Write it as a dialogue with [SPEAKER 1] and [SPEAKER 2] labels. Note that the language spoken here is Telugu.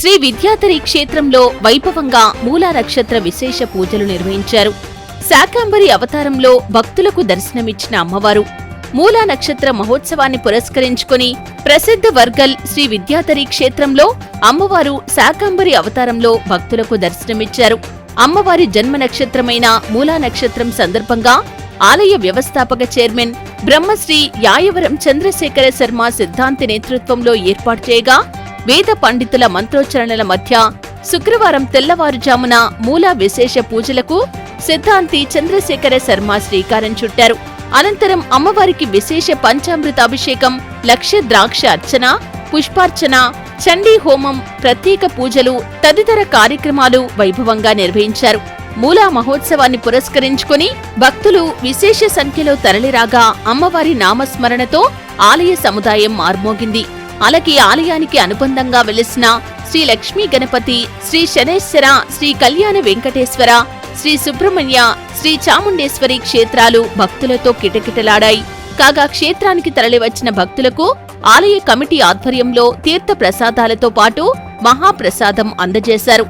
[SPEAKER 1] శ్రీ విద్యాధరి క్షేత్రంలో వైభవంగా మూలా నక్షత్ర విశేష పూజలు నిర్వహించారు. శాకాంబరి అవతారంలో భక్తులకు దర్శనమిచ్చిన అమ్మవారు మూలా నక్షత్ర మహోత్సవాన్ని పురస్కరించుకుని ప్రసిద్ధ వర్గల్ శ్రీ విద్యాధరి క్షేత్రంలో అమ్మవారు శాకాంబరి అవతారంలో భక్తులకు దర్శనమిచ్చారు. అమ్మవారి జన్మ నక్షత్రమైన మూలా నక్షత్రం సందర్భంగా ఆలయ వ్యవస్థాపక చైర్మన్ బ్రహ్మశ్రీ యాయవరం చంద్రశేఖర శర్మ సిద్ధాంతి నేతృత్వంలో ఏర్పాటు చేయగా వేద పండితుల మంత్రోచ్చరణల మధ్య శుక్రవారం తెల్లవారుజామున మూలా విశేష పూజలకు సిద్ధాంతి చంద్రశేఖర శర్మ శ్రీకారం చుట్టారు. అనంతరం అమ్మవారికి విశేష పంచామృతాభిషేకం లక్ష్య లక్ష ద్రాక్ష అర్చన పుష్పార్చన చండీ హోమం ప్రత్యేక పూజలు తదితర కార్యక్రమాలు వైభవంగా నిర్వహించారు. మూలా మహోత్సవాన్ని పురస్కరించుకుని భక్తులు విశేష సంఖ్యలో తరలిరాగా అమ్మవారి నామస్మరణతో ఆలయ సముదాయం మార్మోగింది. అలాగే ఆలయానికి అనుబంధంగా వెలిసిన శ్రీ లక్ష్మీ గణపతి శ్రీ శనేశ్వర శ్రీ కళ్యాణ వెంకటేశ్వర శ్రీ సుబ్రహ్మణ్య శ్రీ చాముండేశ్వరి క్షేత్రాలు భక్తులతో కిటకిటలాడాయి. కాగా క్షేత్రానికి తరలివచ్చిన భక్తులకు ఆలయ కమిటీ ఆధ్వర్యంలో తీర్థ ప్రసాదాలతో పాటు మహాప్రసాదం అందజేశారు.